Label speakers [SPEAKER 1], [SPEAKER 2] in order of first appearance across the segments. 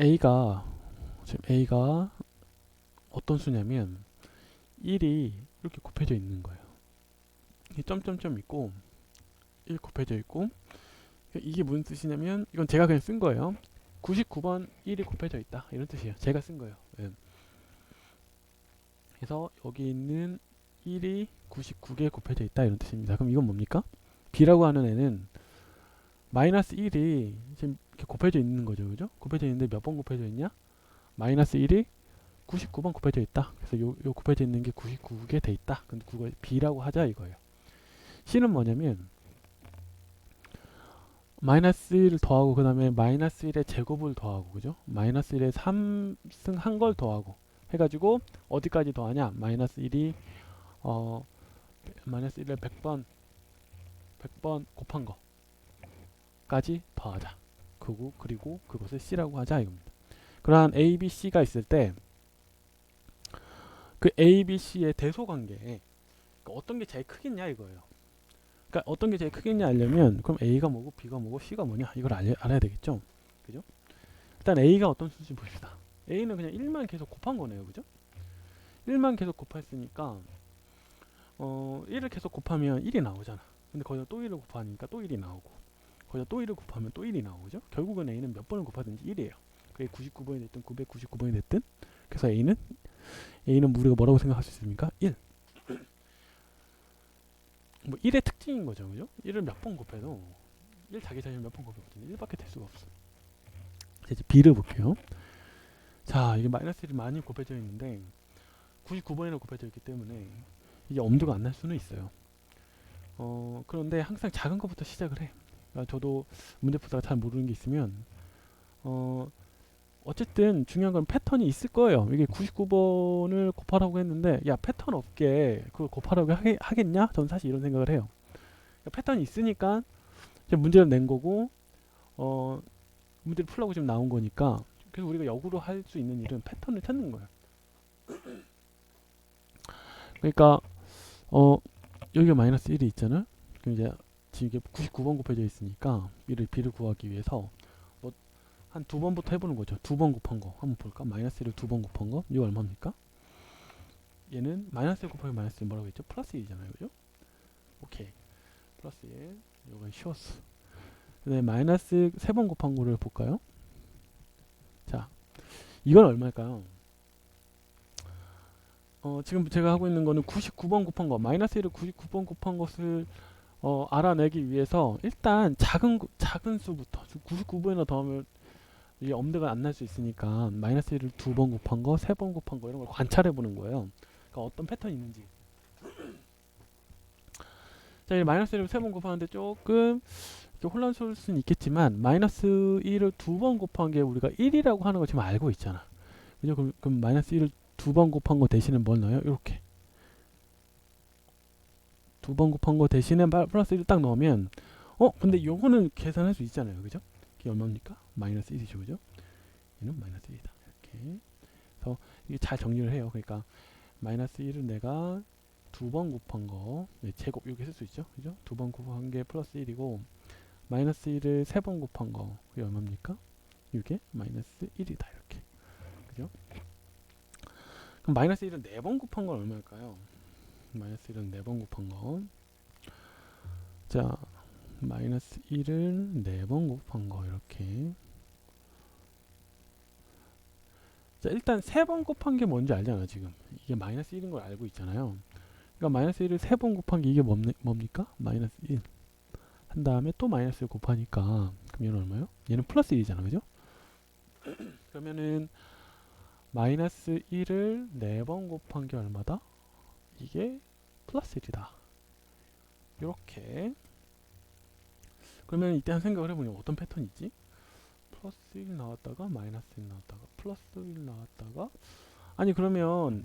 [SPEAKER 1] a가 지금 a가 어떤 수냐면 1이 이렇게 곱해져 있는 거예요. 이 점점점 있고 1 곱해져 있고 이게 무슨 뜻이냐면 이건 제가 그냥 쓴 거예요. 99번 1이 곱해져 있다 이런 뜻이에요. 제가 쓴 거예요. 예. 그래서 여기 있는 1이 99개에 곱해져 있다 이런 뜻입니다. 그럼 이건 뭡니까? b라고 하는 애는 마이너스 1이 지금 이렇게 곱해져 있는 거죠. 그죠? 곱해져 있는데 몇 번 곱해져 있냐? 마이너스 1이 99번 곱해져 있다. 그래서 요, 요 곱해져 있는 게 99개 돼 있다. 근데 그걸 b라고 하자 이거예요. c는 뭐냐면 마이너스 1을 더하고 그 다음에 마이너스 1의 제곱을 더하고 그죠? 마이너스 1의 3승 한 걸 더하고 해가지고 어디까지 더하냐? 마이너스 1이 어 마이너스 1을 100번 100번 곱한 거까지 더하자. 그고 그리고 그것을 c라고 하자 이겁니다. 그러한 a, b, c가 있을 때 그 a, b, c의 대소 관계 그러니까 어떤 게 제일 크겠냐 이거예요. 그러니까 어떤 게 제일 크겠냐 알려면 그럼 a가 뭐고 b가 뭐고 c가 뭐냐 이걸 알, 알아야 되겠죠. 그죠? 일단 a가 어떤 수인지 봅시다. a는 그냥 1만 계속 곱한 거네요. 그죠? 1만 계속 곱했으니까 어 1을 계속 곱하면 1이 나오잖아. 근데 거기다 또 1을 곱하니까 또 1이 나오고 거기다 또 1을 곱하면 또 1이 나오죠. 결국은 a는 몇 번을 곱하든지 1이에요. 그게 99번이 됐든 999번이 됐든 그래서 a는 a는 우리가 뭐라고 생각할 수 있습니까? 1. 뭐 1의 특징인 거죠. 그죠? 1을 몇 번 곱해도 1 자기 자신을 몇 번 곱해도 1밖에 될 수가 없어. 이제 b를 볼게요. 자, 이게 마이너스 1이 많이 곱해져 있는데 99번이나 곱해져 있기 때문에 이게 엄두가 안 날 수는 있어요. 어, 그런데 항상 작은 것부터 시작을 해. 그러니까 저도 문제 풀다가 잘 모르는 게 있으면 어, 어쨌든 중요한 건 패턴이 있을 거예요. 이게 99번을 곱하라고 했는데 야 패턴 없게 그걸 곱하라고 하게, 하겠냐? 저는 사실 이런 생각을 해요. 그러니까 패턴이 있으니까 이제 문제를 낸 거고 어, 문제를 풀라고 지금 나온 거니까 그래서 우리가 역으로 할 수 있는 일은 패턴을 찾는 거예요. 그러니까 어 여기가 마이너스 1이 있잖아. 그럼 이제 지금 이게 99번 곱해져 있으니까 b를 b를 구하기 위해서 뭐 한 두 번부터 해보는 거죠. 두 번 곱한 거 한번 볼까? 마이너스 1을 두 번 곱한 거 이거 얼마입니까? 얘는 마이너스 1 곱하기 마이너스 1 뭐라고 했죠? 플러스 1이잖아요, 그죠? 오케이 플러스 1 이건 쉬웠어. 그다음에 마이너스 세번 곱한 거를 볼까요? 자, 이건 얼마일까요? 어, 지금 제가 하고 있는 거는 99번 곱한 거, 마이너스 1을 99번 곱한 것을 어, 알아내기 위해서 일단 작은 구- 작은 수부터 99번이나 더하면 이게 엄대가 안 날 수 있으니까 마이너스 1을 두 번 곱한 거, 세 번 곱한 거 이런 걸 관찰해 보는 거예요. 그러니까 어떤 패턴이 있는지. 자, 이 마이너스 1을 세 번 곱하는데 조금 혼란스러울 수는 있겠지만 마이너스 1을 두 번 곱한 게 우리가 1이라고 하는 거 지금 알고 있잖아. 그죠? 그럼, 그럼 마이너스 1을 두 번 곱한 거 대신에 뭘 넣어요? 이렇게 두 번 곱한 거 대신에 마- 플러스 1을 딱 넣으면 어? 근데 요거는 계산할 수 있잖아요. 그죠? 이게 얼마입니까? 마이너스 1이죠. 그죠? 얘는 마이너스 1이다. 이렇게 그래서 이게 잘 정리를 해요. 그러니까 마이너스 1은 내가 두 번 곱한 거 네, 제곱 이렇게 쓸 수 있죠. 그죠? 두 번 곱한 게 플러스 1이고 마이너스 1을 세 번 곱한 거 그게 얼마입니까? 이게 마이너스 1이다. 이렇게 그죠? 그럼 마이너스 1은 네 번 곱한 건 얼마일까요? 마이너스 1은 네번 곱한 거. 자, 마이너스 1을 네번 곱한 거 이렇게. 자, 일단 세번 곱한 게 뭔지 알잖아, 지금. 이게 마이너스 1인 걸 알고 있잖아요. 그러니까 마이너스 1을 세번 곱한 게 이게 뭡니, 뭡니까? 마이너스 1. 한 다음에 또 마이너스 1 곱하니까 그럼 얘는 얼마요? 얘는 플러스 1이잖아, 그죠? 그러면은 마이너스 1을 4번 곱한 게 얼마다? 이게 플러스 1이다. 이렇게 그러면 이때 한 생각을 해보니 어떤 패턴이 있지? 플러스 1 나왔다가 마이너스 1 나왔다가 플러스 1 나왔다가 아니 그러면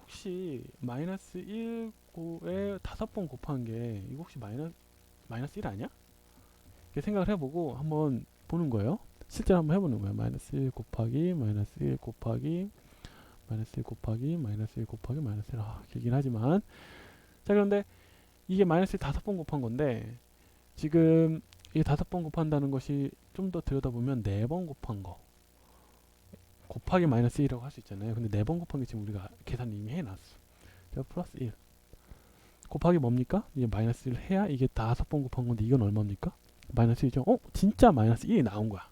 [SPEAKER 1] 혹시 마이너스 1에 다섯 번 곱한 게 이거 혹시 마이너스 마이너스 1 아니야? 이렇게 생각을 해보고 한번 보는 거예요. 실제로 한번 해보는 거예요. 마이너스 1 곱하기 마이너스 1 곱하기 마이너스 1 곱하기 마이너스 1 곱하기 마이너스 1 아, 길긴 하지만 자 그런데 이게 마이너스 1 다섯 번 곱한 건데 지금 이게 다섯 번 곱한다는 것이 좀 더 들여다보면 네 번 곱한 거 곱하기 마이너스 1이라고 할 수 있잖아요. 근데 네 번 곱한 게 지금 우리가 계산 이미 해놨어. 자, 플러스 1. 곱하기 뭡니까? 이게 마이너스 1 해야 이게 다섯 번 곱한 건데 이건 얼마입니까? 마이너스 1이죠. 어? 진짜 마이너스 1이 나온 거야.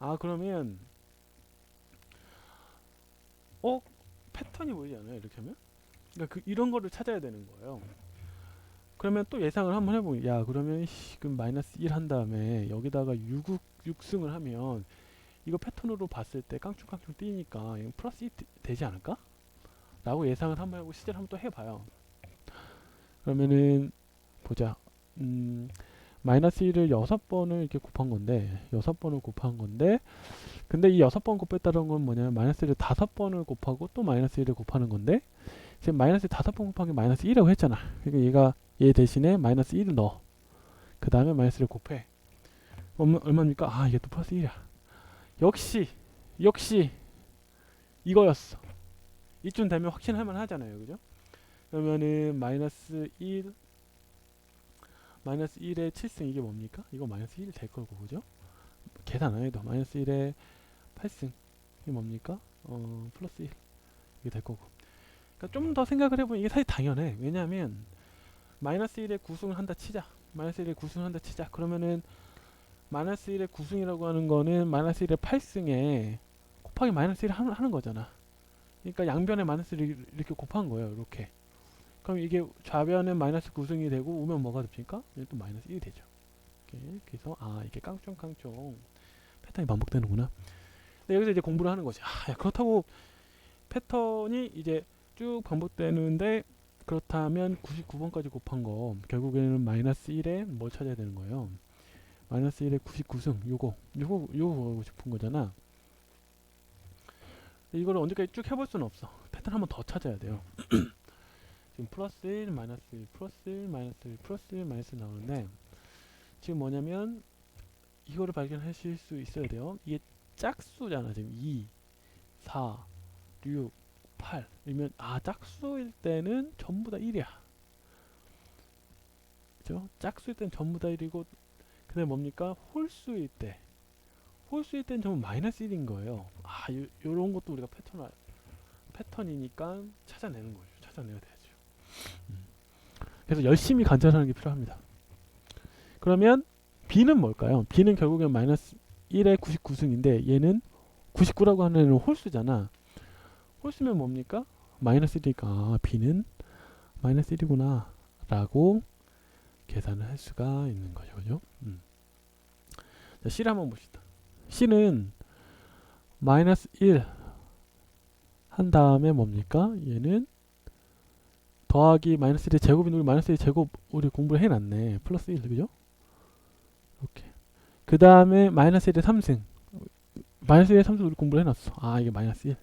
[SPEAKER 1] 아 그러면 어? 패턴이 보이지 않아요? 이렇게 하면? 그러니까 그 이런 거를 찾아야 되는 거예요. 그러면 또 예상을 한번 해보면 야 그러면 씨, 그럼 마이너스 1 한 다음에 여기다가 6, 6승을 하면 이거 패턴으로 봤을 때 깡충깡충 뛰니까 플러스 1 되지 않을까? 라고 예상을 한번 하고 실제로 한번 또 해봐요. 그러면은 보자. 음, 마이너스 1을 여섯 번을 이렇게 곱한 건데 여섯 번을 곱한 건데 근데 이 여섯 번 곱했다는 건 뭐냐면 마이너스 1을 다섯 번을 곱하고 또 마이너스 1을 곱하는 건데 지금 마이너스 다섯 번 곱한 게 마이너스 1이라고 했잖아. 그러니까 얘가 얘 대신에 마이너스 1을 넣어. 그 다음에 마이너스를 곱해. 얼마, 얼마입니까? 아 이게 또 플러스 1이야. 역시 역시 이거였어. 이쯤 되면 확신할 만 하잖아요, 그죠? 그러면은 마이너스 1 마이너스 1의 7승 이게 뭡니까? 이거 마이너스 1이 될 거고, 그죠? 계산 안 해도 마이너스 1의 8승 이게 뭡니까? 어 플러스 1 이게 될 거고. 그러니까 좀 더 생각을 해보면 이게 사실 당연해. 왜냐하면 마이너스 1의 9승을 한다 치자. 마이너스 1의 9승을 한다 치자. 그러면은 마이너스 1의 9승이라고 하는 거는 마이너스 1의 8승에 곱하기 마이너스 1을 하는, 하는 거잖아. 그러니까 양변에 마이너스를 이렇게 곱한 거예요. 이렇게. 그럼 이게 좌변은 마이너스 9승이 되고 우면 뭐가 됩니까? 또 마이너스 1이 되죠. 이렇게. 그래서 아 이게 깡총깡총 패턴이 반복되는구나. 근데 여기서 이제 공부를 하는 거지. 아 야, 그렇다고 패턴이 이제 쭉 반복되는데 그렇다면 99번까지 곱한 거 결국에는 마이너스 1에 뭘 찾아야 되는 거예요. 마이너스 1에 99승 요거 요거 요거 하고 싶은 거잖아. 이거를 언제까지 쭉 해볼 수는 없어. 패턴 한번 더 찾아야 돼요. 지금 플러스 1, 마이너스 1, 플러스 1, 마이너스 1, 플러스 1, 마이너스 1 나오는데 지금 뭐냐면 이거를 발견하실 수 있어야 돼요. 이게 짝수잖아. 지금 2, 4, 6, 8 이면 아 짝수일 때는 전부 다 1이야. 그죠? 짝수일 때는 전부 다 1이고 근데 뭡니까? 홀수일 때 홀수일 때는 전부 마이너스 1인 거예요. 아 요, 요런 것도 우리가 패턴 알- 패턴이니까 찾아내는 거죠. 찾아내야. 음. 그래서 열심히 관찰하는 게 필요합니다. 그러면 B는 뭘까요? B는 결국엔 마이너스 1의 99승인데 얘는 99라고 하는 애는 홀수잖아. 홀수면 뭡니까? 마이너스 1이니까 아, B는 마이너스 1이구나 라고 계산을 할 수가 있는 거죠. 그죠? 음. 자, C를 한번 봅시다. C는 마이너스 1 한 다음에 뭡니까? 얘는 더하기 마이너스 1의 제곱인 우리 마이너스 1의 제곱 우리 공부를 해놨네. 플러스 1 그죠? 이렇게 그 다음에 마이너스 1의 3승 마이너스 1의 3승 우리 공부를 해놨어. 아 이게 마이너스 1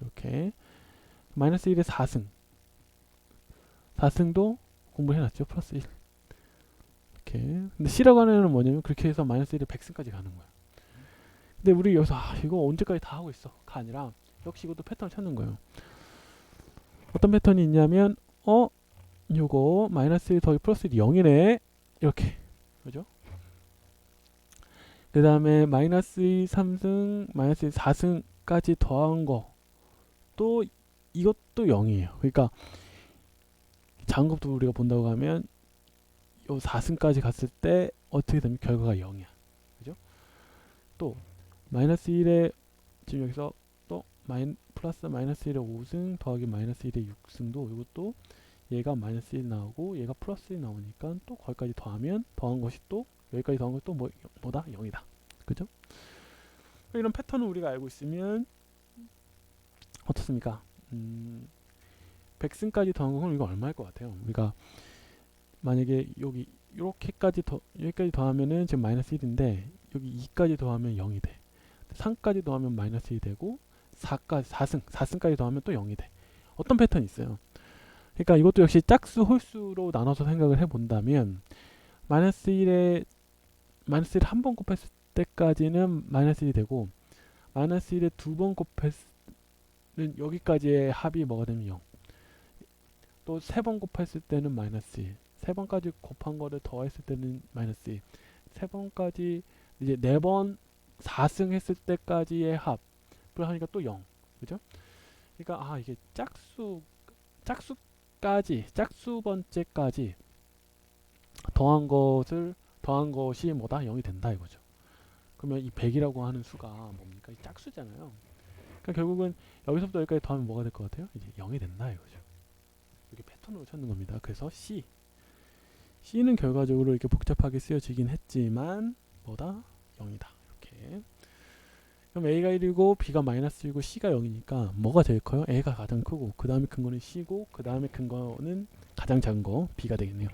[SPEAKER 1] 이렇게 마이너스 1의 4승 4승도 공부를 해놨죠. 플러스 1 이렇게 근데 C라고 하는 애는 뭐냐면 그렇게 해서 마이너스 1의 100승까지 가는 거야. 근데 우리 여기서 아 이거 언제까지 다 하고 있어 가 아니라 역시 이것도 패턴을 찾는 거예요. 어떤 패턴이 있냐면 어? 요거 마이너스 1 더하기 플러스 1이 0이네. 이렇게. 그죠? 그 다음에 마이너스 2 3승 마이너스 2 4승까지 더한 거. 또 이것도 0이에요. 그러니까 작은것도 우리가 본다고 하면 요 4승까지 갔을 때 어떻게 되면 결과가 0이야. 그죠? 또 마이너스 1에 지금 여기서 또 마이, 플러스 마이너스 1에 5승 더하기 마이너스 1에 6승도 이것도 얘가 마이너스 1 나오고 얘가 플러스 1 나오니까 또 거기까지 더하면 더한 것이 또 여기까지 더한 것이 또 뭐, 뭐다? 0이다. 그죠? 이런 패턴을 우리가 알고 있으면 어떻습니까? 음, 100승까지 더한 건 이거 얼마일 것 같아요? 우리가 만약에 여기 이렇게까지 더 여기까지 더하면은 지금 마이너스 1인데 여기 2까지 더하면 0이 돼. 3까지 더하면 마이너스 1이 되고 4까지 4승 4승까지 더하면 또 0이 돼. 어떤 패턴이 있어요? 그러니까 이것도 역시 짝수 홀수로 나눠서 생각을 해본다면 마이너스 1에 마이너스 1한번 곱했을 때까지는 마이너스 1이 되고 마이너스 1에 두 번 곱했는 여기까지의 합이 뭐가 되면 0. 또 세 번 곱했을 때는 마이너스 1. 세 번까지 곱한 거를 더했을 때는 마이너스 1. 세 번까지 이제 네 번 4승 했을 때까지의 합 하니까 또 0. 그죠? 그러니까 아 이게 짝수 짝수까지 짝수 번째까지 더한 것을 더한 것이 뭐다 0이 된다 이거죠. 그러면 이 100이라고 하는 수가 뭡니까? 이 짝수잖아요. 그러니까 결국은 여기서부터 여기까지 더하면 뭐가 될 것 같아요? 이제 0이 된다 이거죠. 이렇게 패턴으로 찾는 겁니다. 그래서 C C는 결과적으로 이렇게 복잡하게 쓰여지긴 했지만 뭐다? 0이다. 그럼 A가 1이고 B가 마이너스 1이고 C가 0이니까 뭐가 커요? A가 가장 크고 그 다음에 큰 거는 C고 그 다음에 큰 거는 가장 작은 거 B가 되겠네요.